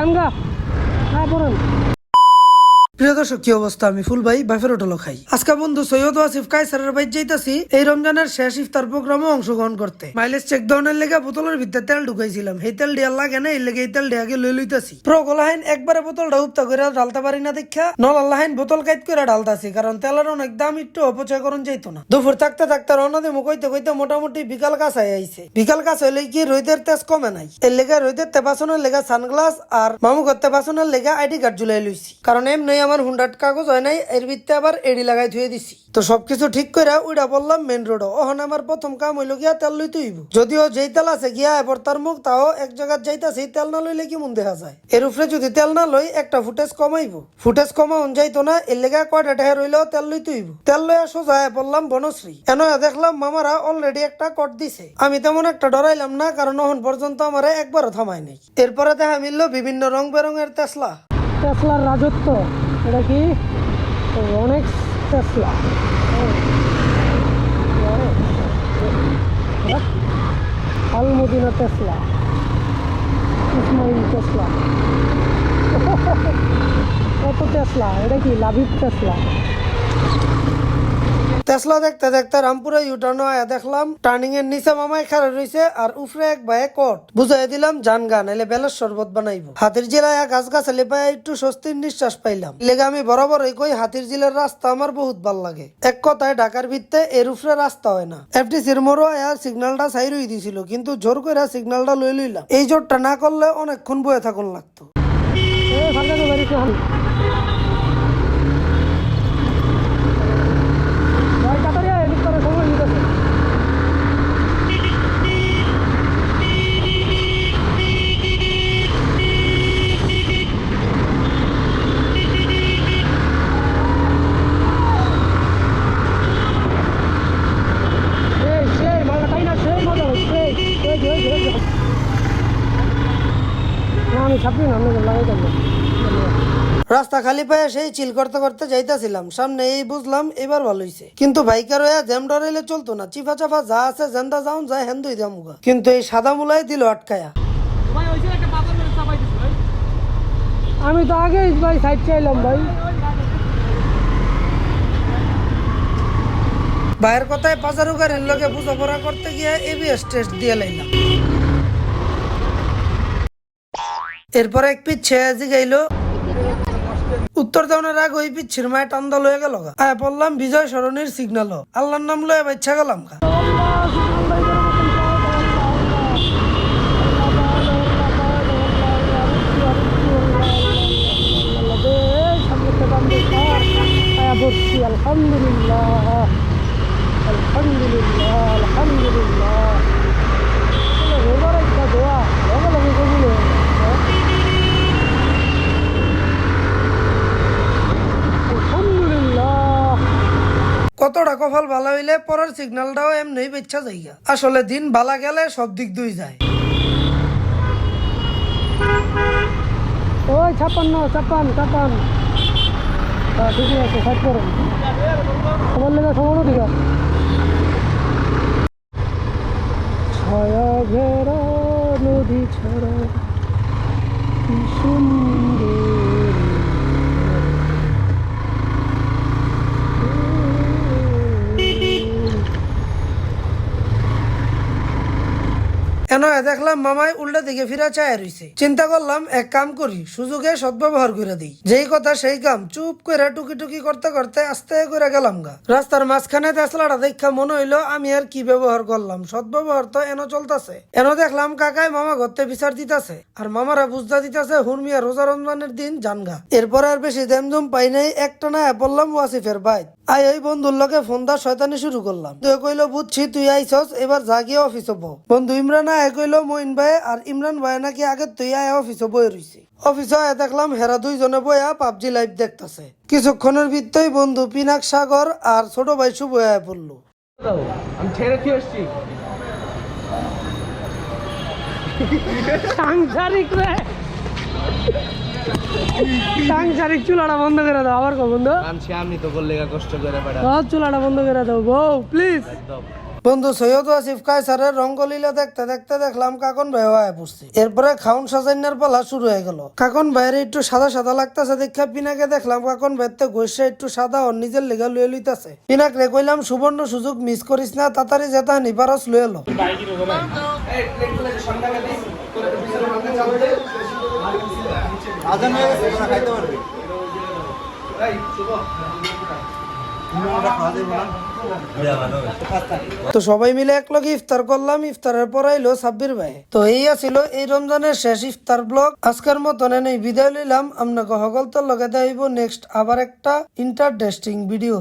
ভাই জানগা হ্যাঁ পড়েন প্রিয় দর্শক, কি অবস্থা? আমি ফুল ভাই হোটেল খাই। আজকে বন্ধু সৈয়দ ওয়াসিফ কাইসারের বাইর যাইতাছি। এই রমজানের শেষ ইফতার প্রোগ্রামে অংশগ্রহণ করতে। মাইলেজ চেক ডাউনের লেগে বোতলের ভিতরে তেল ঢুকাইছিলাম। এই তেল ডিয়ার লাগে না, এই লেগে এই তেল ডিয়াকে লই লইতাছি। প্রো গোলাহাইন একবারে বোতলটা উপতা করে ঢালতে পারি না দেখা নল আল্লাহাইন বোতল কাইত করে ঢালতাছি, কারণ তেলের অনেক দাম একটু অপচয় করন যাইতো না। দুপুর থাকতে থাকতে রওনা দিমু, কইতে কইতে মোটামুটি বিকাল কাছাই আইছে। বিকাল কাছ হইলে কি রোদের তেজ কমে নাই। এর লেগে রোদের তেপাসনের লেগে সানগ্লাস আর মামু ঘর তেপাসনের লেগে আইডি কার্ড ঝুলাই লইছি। কারণ এমনি আমার হুন্ডাট কাগজ হয় নাই, এর ভিত্তে আবার এডি লাগাই ধুয়ে দিছি। তো সবকিছু ঠিক করে উইডা বললাম মেন রোড ওহন আমার প্রথম কাম হইল গিয়া তেল লইতে হইব। যদিও যেই তেল আছে গিয়া এবার তার মুখ, তাও এক জায়গায় যাইতাছে, তেল না লইলে কি মন দেখা যায়? এর উপরে যদি তেল না লই, একটা ফুটেজ কমাইব ফুটেজ কমা কমাউন যাইতো না, এর লেগে কয়টা টেহে রইলেও তেল লইতে হইব। তেল লইয়া সোজা বললাম, বনশ্রী, এন দেখলাম মামারা অলরেডি একটা কট দিছে। আমি তেমন একটা ডরাইলাম না, কারণ ওহন পর্যন্ত আমার একবারও থামাই নাই। এরপরে দেখা মিললো বিভিন্ন রং বেরঙের তেসলা। টেসলার রাজত্ব। এটা কি? অনেক টেসলা আলমদিনা টেসলা ইসমাইল টেসলা কত টেসলা এটা কি? লাভিব টেসলা তেসলা দেখতে দেখতে রামপুরে ইউটার্ন আয়া দেখলাম। টার্নিং এর নিচে মামাই খাড়া রইছে আর উফরে এক ভাই কট বুঝাই দিলাম জান গান এলে বেলের শরবত বানাইবো। হাতির জেলায় গাছ গাছালি পাই একটু স্বস্তির নিঃশ্বাস পাইলাম। লেগে আমি বরাবর কই হাতির জেলার রাস্তা আমার বহুত ভালো লাগে। এক কথায় ঢাকার ভিত্তে এর উফরে রাস্তা হয় না। এফটিসির মোড়ো আয়া সিগন্যালটা সাইরই দিছিল, কিন্তু জোর করে সিগন্যালটা লই লইলাম। এই জোরটা না করলে অনেকক্ষণ বয়ে থাকুন লাগতো এ ফাঁকা তো বাড়িতে হল ভাই কাতারিয়া এদিক করে সময় নিতেছে এই সেই মালটা তাই না সেই মজা হয় সেই ওই যে ওই যে ওই যে না আমি ছাপি না আপনাকে লাগাই দেবো রাস্তা খালি পায়ে সেই চিল করতে করতে যাইতাছিলাম। সামনে এই বুঝলাম এবার ভালো হইছে। কিন্তু বাইকার হয়ে জ্যাম ডরাইলে চলতো না। চিফা চাফা যা আছে জেন্দা যাউন যায় হেন্দুই দামুগা কিন্তু এই সাদা মুলাই দিল আটকায়া। আমি তো আগেই ভাই সাইড চাইলাম ভাই। ভাইয়ের কথায় পাজারু গাড়ির লোকে বোঝাপড়া করতে গিয়ে এবিএস টেস্ট দিয়ে লাইলাম। এরপর এক পিচ্ছে জিগাইলো উত্তর দেওয়ার আগে ওই পিচ্ছির মায় টান্দা লয়ে গেল আয় বললাম বিজয় সরণির সিগন্যাল আল্লাহর নাম লয়ে বাচ্চা গেলাম আলহামদুলিল্লাহ আলহামদুলিল্লাহ আলহামদুলিল্লাহ রোজার একটা দোয়া লগে লগে কবুল হয়ে গেছে। আলহামদুলিল্লাহ কতটা কপাল ভালো হইলে পরের সিগন্যালটাও এমনি বেচ্ছা যাইগা। আসলে দিন ভালা গেলে সব দিক দুই যায়। ওই হ্যাঁ ঠিকই আছে, সাইড করুন। লেগে ঠিক আছে ছায়া ঘেরা নদী ছাড়া কি সুন্দর এন দেখলাম মামাই উল্টা দিকে ফিরা চায় রইছে। চিন্তা করলাম, এক কাম করি, সুযোগে সদ্ব্যবহার করে দিই। যেই কথা সেই কাম, চুপ করে টুকি টুকি করতে করতে আস্তে করে গেলাম গা। রাস্তার মাঝখানে তেসলাটা দেখা মনে হইল, আমি আর কি ব্যবহার করলাম? সদ্ব্যবহার তো এনো চলতেছে। এন দেখলাম কাকায় মামা ঘরতে বিচার দিতাছে। আর মামারা বুঝতে দিতাছে, হুরমিয়া রোজা রমজানের দিন জানগা। এরপর আর বেশি দেমজম পাই নাই একটা না বললাম ওয়াসিফের বাইক আই ওই বন্ধুর লগে ফোন দা শয়তানি শুরু করলাম। তুই কইলো বুঝছি তুই আইছস এবার যা গিয়ে অফিস হব বন্ধু ইমরান আয় কইলো মইন ভাই আর ইমরান ভাই নাকি আগে তুই আয় অফিস বই রইছি। অফিস আয় দেখলাম হেরা দুইজনে বইয়া পাবজি লাইভ দেখতাছে। কিছুক্ষণের ভিত্তই বন্ধু পিনাক সাগর আর ছোট ভাই শুভ আয় পড়ল। দাও আমি ছেড়ে দিয়ে এসছি। সাংসারিক রে। সাংসারিক চুলাটা বন্ধ করে দাও আবার কো বন্ধু? আমি তো করলে কষ্ট করে সব চুলাটা বন্ধ করে দাও বউ প্লিজ একদম। বন্ধু, সৈয়দ আসিফ কায়সারের রঙ্গলীলা দেখতে দেখতে দেখলাম কাকন ভাই আয় পড়ছে। এরপরে খাউন সাজাইনার পালা শুরু হয়ে গেল। কাকন ভাইয়ের একটু সাদা সাদা লাগতেছে দেখা পিনাকে দেখলাম কাকন ভাইয়ের তো গৈসা একটু সাদা, ওর নিজের লেগা লুয়ে লইতাছে। পিনাক রে কইলাম, সুবর্ণ সুযোগ মিস করিস না, তাড়াতাড়ি যেতা নিপারস লুয়ে এলো আজান হয়ে খাইতে পারবি? তো সবাই মিলে এক লগে ইফতার করলাম, ইফতারের পর আইলো সাব্বির ভাই। তো এই আছিল এই রমজানের শেষ ইফতার ব্লগ। আজকের মতন এই বিদায় নিলাম। আপনাকে হগল তো লগে দেখাইব নেক্সট আবার একটা ইন্টারেস্টিং ভিডিও